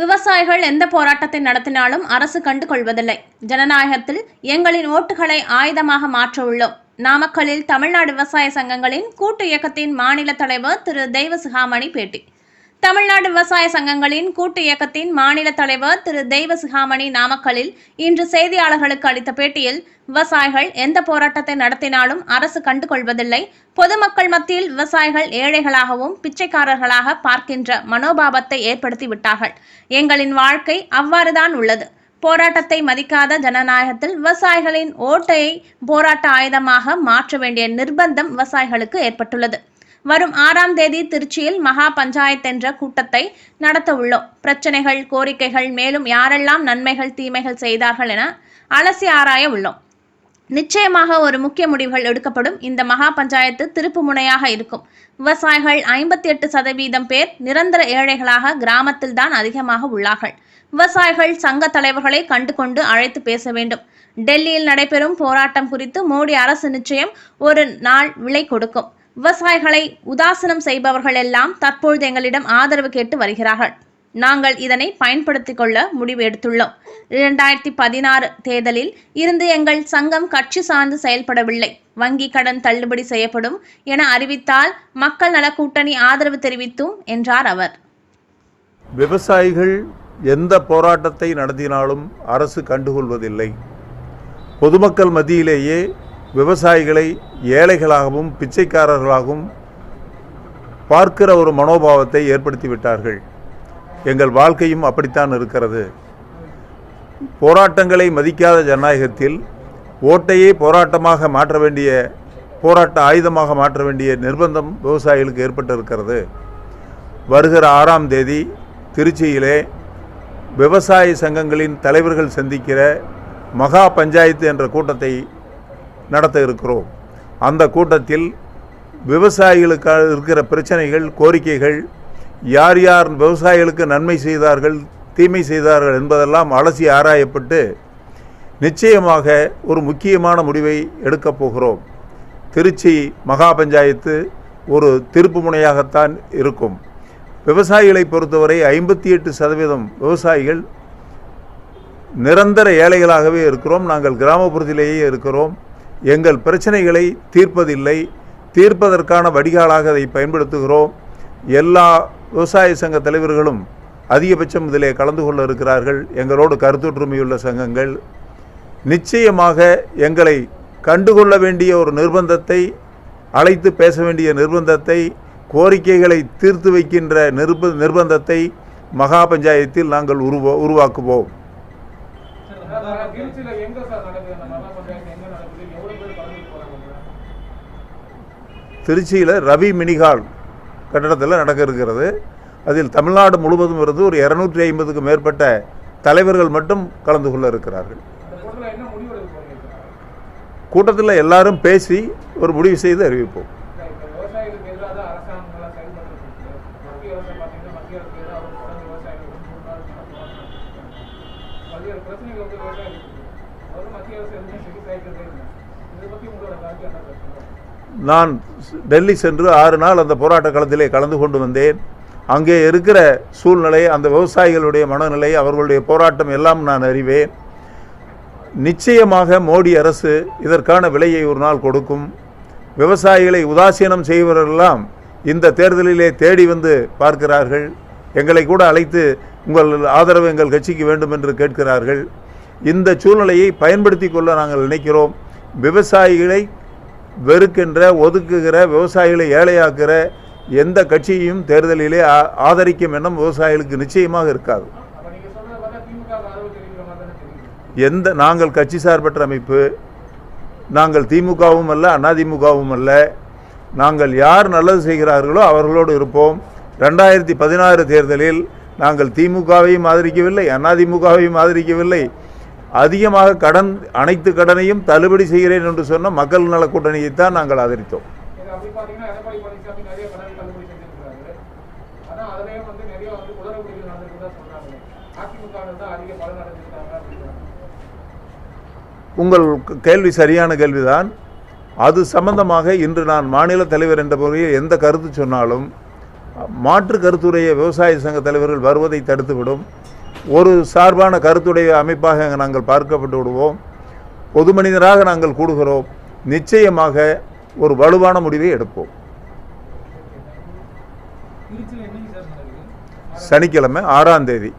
விவசாயிகள் எந்த போராட்டத்தை நடத்தினாலும் அரசு கண்டு கொள்வதில்லை ஜனநாயகத்தில் எங்களின் ஓட்டுகளை ஆயுதமாக மாற்ற உள்ளோம். நாமக்கல்லில் தமிழ்நாடு விவசாய சங்கங்களின் கூட்டு இயக்கத்தின் மாநில தலைவர் திரு தெய்வ சிகாமணி பேட்டி தமிழ்நாடு விவசாய சங்கங்களின் கூட்டு இயக்கத்தின் மாநில தலைவர் திரு தெய்வ சிகாமணி நாமக்கலில் இன்று செய்தியாளர்களுக்கு அளித்த பேட்டியில் விவசாயிகள் எந்த போராட்டத்தை நடத்தினாலும் அரசு கண்டுகொள்வதில்லை. பொதுமக்கள் மத்தியில் விவசாயிகள் ஏழைகளாகவும் பிச்சைக்காரர்களாக பார்க்கின்ற மனோபாவத்தை ஏற்படுத்தி விட்டார்கள். எங்களின் வாழ்க்கை அவ்வாறுதான் உள்ளது. போராட்டத்தை மதிக்காத ஜனநாயகத்தில் விவசாயிகளின் ஓட்டையை போராட்ட ஆயுதமாக மாற்ற வேண்டிய நிர்பந்தம் விவசாயிகளுக்கு ஏற்பட்டுள்ளது. வரும் ஆறாம் தேதி திருச்சியில் மகா பஞ்சாயத் என்ற கூட்டத்தை நடத்த உள்ளோம். பிரச்சனைகள் கோரிக்கைகள் மேலும் யாரெல்லாம் நன்மைகள் தீமைகள் செய்தார்கள் என அலசி ஆராய உள்ளோம். நிச்சயமாக ஒரு முக்கிய முடிவுகள் எடுக்கப்படும். இந்த மகா பஞ்சாயத்து திருப்பு முனையாக இருக்கும். விவசாயிகள் ஐம்பத்தி எட்டு சதவீதம் பேர் நிரந்தர ஏழைகளாக கிராமத்தில் தான் அதிகமாக உள்ளார்கள். விவசாயிகள் சங்க தலைவர்களை கண்டு கொண்டு அழைத்து பேச வேண்டும். டெல்லியில் நடைபெறும் போராட்டம் குறித்து மோடி அரசு நிச்சயம் ஒரு நாள் விலை கொடுக்கும். விவசாயிகளை உதாசனம் செய்பவர்கள் எல்லாம் தற்பொழுது எங்களிடம் ஆதரவு கேட்டு வருகிறார்கள். நாங்கள் இதனை பயன்படுத்திக் கொள்ள முடிவு எடுத்துள்ளோம். இரண்டாயிரத்தி பதினாறு தேர்தலில் இருந்து எங்கள் சங்கம் கட்சி சார்ந்து செயல்படவில்லை. வங்கி கடன் தள்ளுபடி செய்யப்படும் என அறிவித்தால் மக்கள் நல கூட்டணி ஆதரவு தெரிவித்தும் என்றார் அவர். விவசாயிகள் எந்த போராட்டத்தை நடத்தினாலும் அரசு கண்டுகொள்வதில்லை. பொதுமக்கள் மத்தியிலேயே விவசாயிகளை ஏழைகளாகவும் பிச்சைக்காரர்களாகவும் பார்க்கிற ஒரு மனோபாவத்தை ஏற்படுத்திவிட்டார்கள் எங்கள் வாழ்க்கையும் அப்படித்தான் இருக்கிறது. போராட்டங்களை மதிக்காத ஜனநாயகத்தில் ஓட்டையே போராட்டமாக மாற்ற வேண்டிய போராட்ட ஆயுதமாக மாற்ற வேண்டிய நிர்பந்தம் விவசாயிகளுக்கு ஏற்பட்டிருக்கிறது. வருகிற ஆறாம் தேதி திருச்சியிலே விவசாய சங்கங்களின் தலைவர்கள் சந்திக்கிற மகா பஞ்சாயத்து என்ற கூட்டத்தை நடத்த இருக்கிறோம். அந்த கூட்டத்தில் விவசாயிகளுக்கு இருக்கிற பிரச்சனைகள் கோரிக்கைகள் யார் யார் விவசாயிகளுக்கு நன்மை செய்தார்கள் தீமை செய்தார்கள் என்பதெல்லாம் அலசி ஆராயப்பட்டு நிச்சயமாக ஒரு முக்கியமான முடிவை எடுக்கப் போகிறோம். திருச்சி மகா பஞ்சாயத்து ஒரு திருப்பு முனையாகத்தான் இருக்கும். விவசாயிகளை பொறுத்தவரை ஐம்பத்தி எட்டு சதவீதம் விவசாயிகள் நிரந்தர ஏழைகளாகவே இருக்கிறோம். நாங்கள் கிராமப்புறத்திலேயே இருக்கிறோம். எங்கள் பிரச்சனைகளை தீர்ப்பதில்லை. தீர்ப்பதற்கான வடிகாலாக அதை பயன்படுத்துகிறோம். எல்லா விவசாய சங்க தலைவர்களும் அதிகபட்சம் இதிலே கலந்து கொள்ள இருக்கிறார்கள். எங்களோடு கருத்தொற்றுமையுள்ள சங்கங்கள். நிச்சயமாக எங்களை கண்டுகொள்ள வேண்டிய ஒரு நிர்பந்தத்தை அழைத்து பேச வேண்டிய நிர்பந்தத்தை கோரிக்கைகளை தீர்த்து வைக்கின்ற நிர்ப நிர்பந்தத்தை மகா பஞ்சாயத்தில் நாங்கள் உருவா உருவாக்குவோம். திருச்சியில் ரவி மினிகால் கட்டடத்தில் நடக்க இருக்கிறது அதில் தமிழ்நாடு முழுவதும் இருந்து ஒரு இரநூற்றி ஐம்பதுக்கு மேற்பட்ட தலைவர்கள் மட்டும் கலந்து கொள்ள இருக்கிறார்கள். கூட்டத்தில் எல்லாரும் பேசி ஒரு முடிவு செய்து அறிவிப்போம். மத்திய அரசு பிரச்சனைகள் வந்து மத்திய அரசு நான் டெல்லி சென்று ஆறு நாள் அந்த போராட்ட களத்திலே கலந்து கொண்டு வந்தேன். அங்கே இருக்கிற சூழ்நிலை அந்த விவசாயிகளுடைய மனநிலை அவர்களுடைய போராட்டம் எல்லாம் நான் அறிவேன். நிச்சயமாக மோடி அரசு இதற்கான விலையை ஒரு நாள் கொடுக்கும். விவசாயிகளை உதாசீனம் செய்வரெல்லாம் இந்த தேர்தலிலே தேடி வந்து பார்க்கிறார்கள். எங்களை கூட அழைத்து உங்கள் ஆதரவு எங்கள் கட்சிக்கு வேண்டும் என்று கேட்கிறார்கள். இந்த சூழ்நிலையை பயன்படுத்தி கொள்ள நாங்கள் நினைக்கிறோம். விவசாயிகளை வெறுக்கின்ற ஒதுக்குகிற விவசாயிகளை ஏழையாக்குற எந்த கட்சியையும் தேர்தலிலே ஆதரிக்கும் எண்ணம் விவசாயிகளுக்கு நிச்சயமாக இருக்காது. எந்த நாங்கள் கட்சி சார்பற்ற அமைப்பு நாங்கள் திமுகவும் அல்ல அதிமுகவும் அல்ல நாங்கள் யார் நல்லது செய்கிறார்களோ அவர்களோடு இருப்போம். ரெண்டாயிரத்தி பதினாறு தேர்தலில் நாங்கள் திமுகவையும் ஆதரிக்கவில்லை அதிமுகவையும் ஆதரிக்கவில்லை. அதிகமாக கடன் அனைத்து கடனையும் தள்ளுபடி செய்கிறேன் என்று சொன்ன மக்கள் நல நாங்கள் ஆதரித்தோம். அதிமுக தான் அடைஞ்சிருக்காங்க அப்படிங்கிறாங்க உங்கள் கேள்வி சரியான கேள்விதான். அது சம்பந்தமாக இன்று நான் மாநில தலைவர் என்ற முறையில் எந்த கருத்து சொன்னாலும் மாற்று கருத்துடைய விவசாய சங்க தலைவர்கள் வருவதை தடுத்துவிடும். ஒரு சார்பான கருத்துடைய அமைப்பாக நாங்கள் பார்க்கப்பட்டு விடுவோம். பொது மனிதராக நாங்கள் கூடுகிறோம். நிச்சயமாக ஒரு வலுவான முடிவை எடுப்போம். சனிக்கிழமை ஆறாம் தேதி.